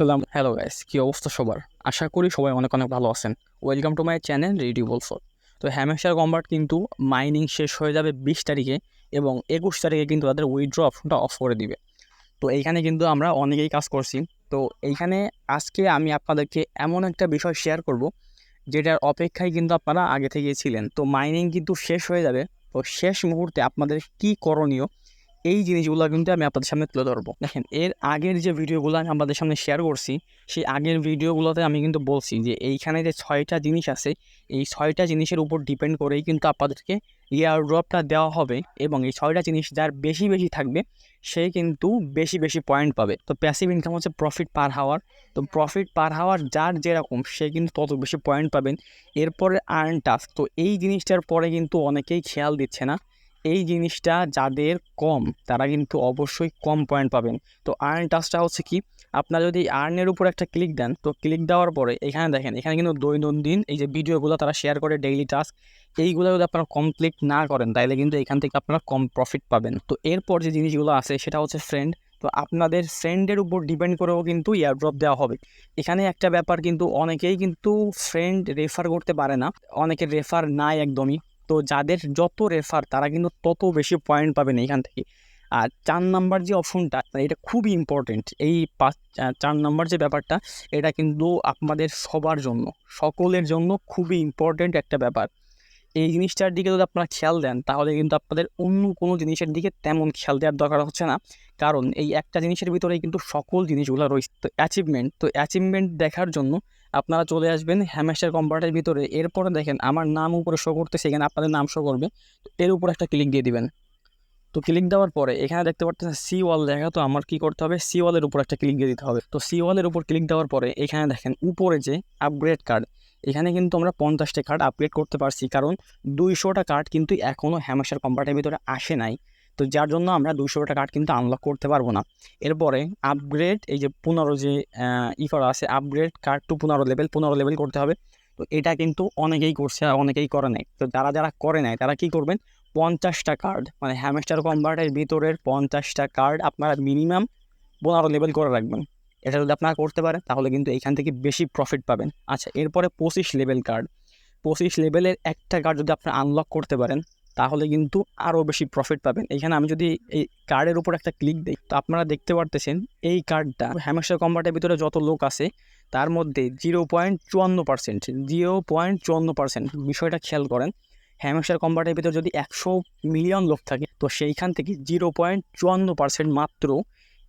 আসসালাম hello guys কী অবস্থা সবার? আশা করি সবাই অনেক অনেক ভালো আছেন। Welcome to my channel radio বলফর তো হ্যামেশার কম্বার্ট কিন্তু মাইনিং শেষ হয়ে যাবে বিশ তারিখে এবং একুশ তারিখে কিন্তু তাদের উইথড্র অপশনটা অফ করে দিবে। তো এইখানে কিন্তু আমরা অনেকেই কাজ করছি। তো এইখানে আজকে আমি আপনাদেরকে এমন একটা বিষয় শেয়ার করব, যেটার অপেক্ষায় কিন্তু আপনারা আগে থেকে ছিলেন। তো মাইনিং কিন্তু শেষ হয়ে যাবে। তো শেষ মুহূর্তে আপনাদের কি করণীয় এই জিনিসগুলো কিন্তু আমি আপনাদের সামনে তুলে ধরবো। দেখেন, এর আগের যে ভিডিওগুলো আমি আপনাদের সামনে শেয়ার করছি, সেই আগের ভিডিওগুলোতে আমি কিন্তু বলছি যে, এইখানে যে ছয়টা জিনিস আছে, এই ছয়টা জিনিসের উপর ডিপেন্ড করেই কিন্তু আপনাদেরকে ইয়ার ড্রপটা দেওয়া হবে এবং এই ছয়টা জিনিস যার বেশি বেশি থাকবে, সে কিন্তু বেশি বেশি পয়েন্ট পাবে। তো প্যাসিভ ইনকাম হচ্ছে প্রফিট পার হাওয়ার তো প্রফিট পার হাওয়ার যার যেরকম, সে কিন্তু তত বেশি পয়েন্ট পাবেন। এরপরে আর্ন টাস্ক তো এই জিনিসটার পরে কিন্তু অনেকেই খেয়াল দিচ্ছে না এই জিনিসটা যাদের কম, তারা কিন্তু অবশ্যই কম পয়েন্ট পাবেন। তো আর্ন টাস্কটা হচ্ছে কি, আপনারা যদি আর্নের উপর একটা ক্লিক দেন, তো ক্লিক দেওয়ার পরে এখানে দেখেন, এখানে কিন্তু দৈনন্দিন এই যে ভিডিওগুলো তারা শেয়ার করে ডেইলি টাস্ক এইগুলো যদি আপনারা কমপ্লিট না করেন, তাইলে কিন্তু এখান থেকে আপনারা কম প্রফিট পাবেন। তো এরপর যে জিনিসগুলো আছে, সেটা হচ্ছে ফ্রেন্ড তো আপনাদের ফ্রেন্ডের উপর ডিপেন্ড করেও কিন্তু ইয়ারড্রপ দেওয়া হবে। এখানে একটা ব্যাপার কিন্তু অনেকেই কিন্তু ফ্রেন্ড রেফার করতে পারে না অনেকের রেফার নাই একদমই। তো যাদের যত রেফার তারা কিন্তু তত বেশি পয়েন্ট পাবেন এখান থেকে। আর চার নাম্বার যে অপশনটা এটা খুবই ইম্পর্টেন্ট এই পাঁচ চার নাম্বার যে ব্যাপারটা, এটা কিন্তু আপনাদের সবার জন্য, সকলের জন্য খুবই ইম্পর্টেন্ট একটা ব্যাপার। এই জিনিসটার দিকে যদি আপনারা খেয়াল দেন, তাহলে কিন্তু আপনাদের অন্য কোনো জিনিসের দিকে তেমন খেয়াল দেওয়ার দরকার হচ্ছে না। কারণ এই একটা জিনিসের ভিতরেই কিন্তু সকল জিনিসগুলো রয়েছে। তো অ্যাচিভমেন্ট তো অ্যাচিভমেন্ট দেখার জন্য আপনারা চলে আসবেন হ্যামেস্টার কম্পার্টের ভিতরে। এরপরে দেখেন, আমার নাম উপরে শো করতে সেখানে আপনাদের নাম শো করবে। এর উপর একটা ক্লিক দিয়ে দিবেন। তো ক্লিক দেওয়ার পরে এখানে দেখতে পাচ্ছেন সি ওয়াল দেখা, তো আমার কি করতে হবে? সি ওয়ালের উপর একটা ক্লিক দিয়ে দিতে হবে। তো সি ওয়ালের উপর ক্লিক দেওয়ার পরে এখানে দেখেন উপরে যে আপগ্রেড কার্ড এখানে কিন্তু আমরা পঞ্চাশটা কার্ড আপগ্রেড করতে পারছি। কারণ দুইশোটা কার্ড কিন্তু এখনও হ্যামেশার কম্পার্টের ভিতরে আসে নাই। তো যার জন্য আমরা দুশোটা কার্ড কিন্তু আনলক করতে পারব না। এরপরে আপগ্রেড এই যে পনেরো যে ই করা আছে আপগ্রেড কার্ড টু পনেরো লেভেল পনেরো লেভেল করতে হবে। তো এটা কিন্তু অনেকেই করছে আর অনেকেই করে নেয় তো যারা যারা করে নেয় তারা কি করবেন? পঞ্চাশটা কার্ড মানে হ্যামেস্টার কনভার্টের ভিতরের পঞ্চাশটা কার্ড আপনারা মিনিমাম পনেরো লেভেল করে রাখবেন। এটা যদি আপনারা করতে পারেন, তাহলে কিন্তু এখান থেকে বেশি প্রফিট পাবেন। আচ্ছা এরপরে পঁচিশ লেভেল কার্ড পঁচিশ লেভেলের একটা কার্ড যদি আপনারা আনলক করতে পারেন তাহলে কিন্তু আরও বেশি প্রফিট পাবেন। এখানে আমি যদি এই কার্ডের উপর একটা ক্লিক দিই, তো আপনারা দেখতে পারতেছেন এই কার্ডটা হ্যামেশার কম্বার্টের ভিতরে যত লোক আছে, তার মধ্যে জিরো পয়েন্ট চুয়ান্ন পার্সেন্ট জিরো পয়েন্ট চুয়ান্ন পার্সেন্ট বিষয়টা খেয়াল করেন হ্যামেশার কম্বার্টের ভিতরে যদি একশো মিলিয়ন লোক থাকে, তো সেইখান থেকে জিরো পয়েন্ট চুয়ান্ন পার্সেন্ট মাত্র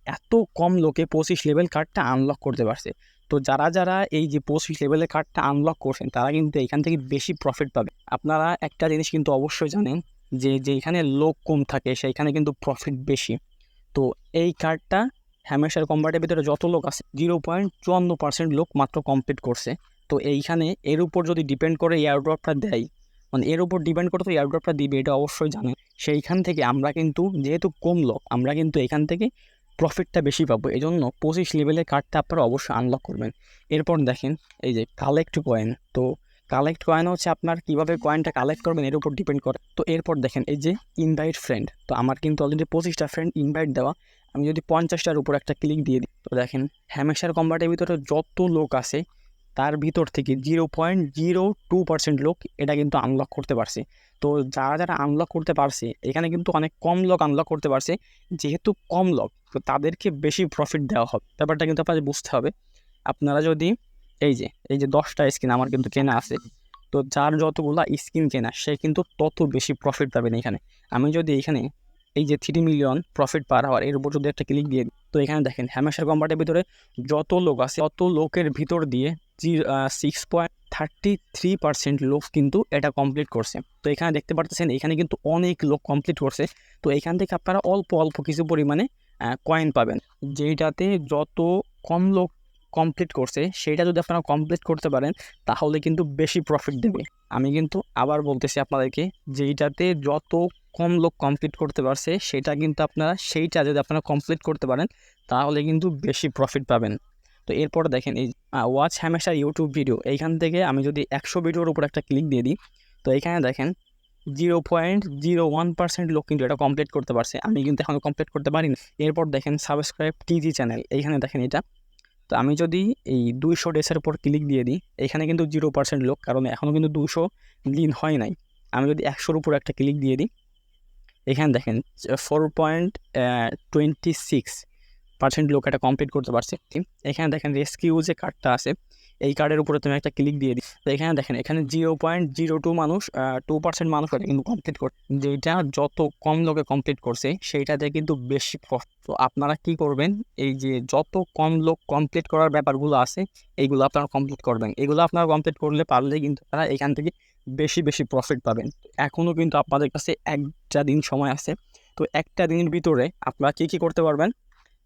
এত কম লোকে পঁচিশ লেভেল কার্ডটা আনলক করতে পারছে। তো যারা যারা এই যে পঁচিশ লেভেলের কার্ডটা আনলক করছেন, তারা কিন্তু এখান থেকে বেশি প্রফিট পাবে। আপনারা একটা জিনিস কিন্তু অবশ্যই জানেন যে যেখানে লোক কম থাকে, সেইখানে কিন্তু প্রফিট বেশি। তো এই কার্ডটা হ্যামেশার কম্বার্টের ভিতরে যত লোক আছে জিরো পয়েন্ট চুয়ান্ন পার্সেন্ট লোক মাত্র কমপ্লিট করছে। তো এইখানে এর উপর যদি ডিপেন্ড করে এয়ারড্রপটা দেয় মানে এর উপর ডিপেন্ড করে তো এয়ারড্রপটা দিবে, এটা অবশ্যই জানেন। সেইখান থেকে আমরা কিন্তু, যেহেতু কম লোক, আমরা কিন্তু এখান থেকে প্রফিটটা বেশি পাবো এই জন্য পঁচিশ লেভেলের কার্ডটা আপনারা অবশ্যই আনলক করবেন। এরপর দেখেন, এই যে কালেক্ট কয়েন তো কালেক্ট কয়েন হচ্ছে আপনার কীভাবে কয়েনটা কালেক্ট করবেন এর উপর ডিপেন্ড করে। তো এরপর দেখেন, এই যে ইনভাইট ফ্রেন্ড তো আমার কিন্তু অলরেডি পঁচিশটা ফ্রেন্ড ইনভাইট দেওয়া, আমি যদি পঞ্চাশটার উপর একটা ক্লিক দিয়ে দিই, তো দেখেন হ্যামেশার কম্বার্টের ভিতরে যত লোক আছে, তার ভিতর থেকে zero point zero two percent লোক এটা কিন্তু আনলক করতে পারছে। তো যারা যারা আনলক করতে পারছে, এখানে কিন্তু অনেক কম লোক আনলক করতে পারছে, যেহেতু কম লোক তো তাদেরকে বেশি প্রফিট দেওয়া হবে। ব্যাপারটা কিন্তু আপনাদের বুঝতে হবে। আপনারা যদি, এই যে এই যে দশটা স্কিন আমার কিন্তু কেনা আছে, তো যার যতগুলা স্কিন কেনা, সে কিন্তু তত বেশি প্রফিট পাবেন এখানে। আমি যদি এখানে, এই যে থ্রি মিলিয়ন প্রফিট পার হওয়ার এর উপর যদি একটা ক্লিক দিয়ে তো এখানে দেখেন হ্যামেশার কম্পার্টের ভিতরে যত লোক আছে, তত লোকের ভিতর দিয়ে জি six point thirty three percent লোক কিন্তু এটা কমপ্লিট করছে। তো এখানে দেখতে পারতেছেন, এখানে কিন্তু অনেক লোক কমপ্লিট করছে। তো এখান থেকে আপনারা অল্প অল্প কিছু পরিমাণে কয়েন পাবেন। যেইটাতে যত কম লোক কমপ্লিট করছে, সেইটা যদি আপনারা কমপ্লিট করতে পারেন, তাহলে কিন্তু বেশি প্রফিট দেবে। আমি কিন্তু আবার বলতেছি আপনাদেরকে, যেইটাতে যত কম লোক কমপ্লিট করতে পারছে, সেটা কিন্তু আপনারা, সেইটা যদি আপনারা কমপ্লিট করতে পারেন, তাহলে কিন্তু বেশি প্রফিট পাবেন। তো এরপর দেখেন, এই ওয়াচ হ্যামেশা ইউটিউব ভিডিও এইখান থেকে আমি যদি একশো ভিডিওর উপর একটা ক্লিক দিয়ে দিই, তো এইখানে দেখেন zero point zero one percent লোক কিন্তু এটা কমপ্লিট করতে পারছে। আমি কিন্তু এখনও কমপ্লিট করতে পারিনি। এরপর দেখেন সাবস্ক্রাইব টিজি চ্যানেল এইখানে দেখেন এটা। তো আমি যদি এই দুইশো ডেসের উপর ক্লিক দিয়ে দিই, এখানে কিন্তু জিরো পার্সেন্ট লোক, কারণ এখনও কিন্তু দুশো লিন হয় নাই। আমি যদি একশোর উপর একটা ক্লিক দিয়ে দিই, এখানে দেখেন four point twenty six percent লোক এটা কমপ্লিট করতে পারছে। এখানে দেখেন রেস্কিউ যে কার্ডটা আছে এই কার্ডের উপরে তুমি একটা ক্লিক দিয়ে দিই। তো এখানে দেখেন, এখানে জিরো পয়েন্ট জিরো টু মানুষ টু পার্সেন্ট মানুষ এটা কিন্তু কমপ্লিট করে, যেটা যত কম লোকে কমপ্লিট করছে, সেইটাতে কিন্তু বেশি কষ্ট তো আপনারা কি করবেন, এই যে যত কম লোক কমপ্লিট করার ব্যাপারগুলো আছে, এইগুলো আপনারা কমপ্লিট করবেন। এগুলো আপনারা কমপ্লিট করলে পারলে কিন্তু আপনারা এখান থেকে বেশি বেশি প্রফিট পাবেন। এখনও কিন্তু আপনাদের কাছে একটা দিন সময় আছে। তো একটা দিনের ভিতরে আপনারা কী কী করতে পারবেন,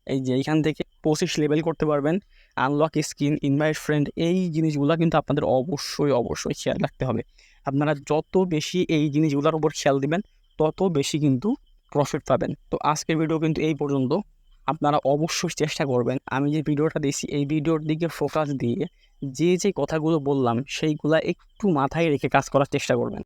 এই যে এইখান থেকে পঁচিশ লেভেল করতে পারবেন। আনলক স্কিন ইনভাইট ফ্রেন্ড এই জিনিসগুলো কিন্তু আপনাদের অবশ্যই অবশ্যই খেয়াল রাখতে হবে। আপনারা যত বেশি এই জিনিসগুলোর উপর খেয়াল দিবেন, তত বেশি কিন্তু প্রফিট পাবেন। তো আজকের ভিডিও কিন্তু এই পর্যন্ত। আপনারা অবশ্যই চেষ্টা করবেন। আমি যে ভিডিওটা দিয়েছি, এই ভিডিওর দিকে ফোকাস দিয়ে যে যে কথাগুলো বললাম, সেইগুলা একটু মাথায় রেখে কাজ করার চেষ্টা করবেন।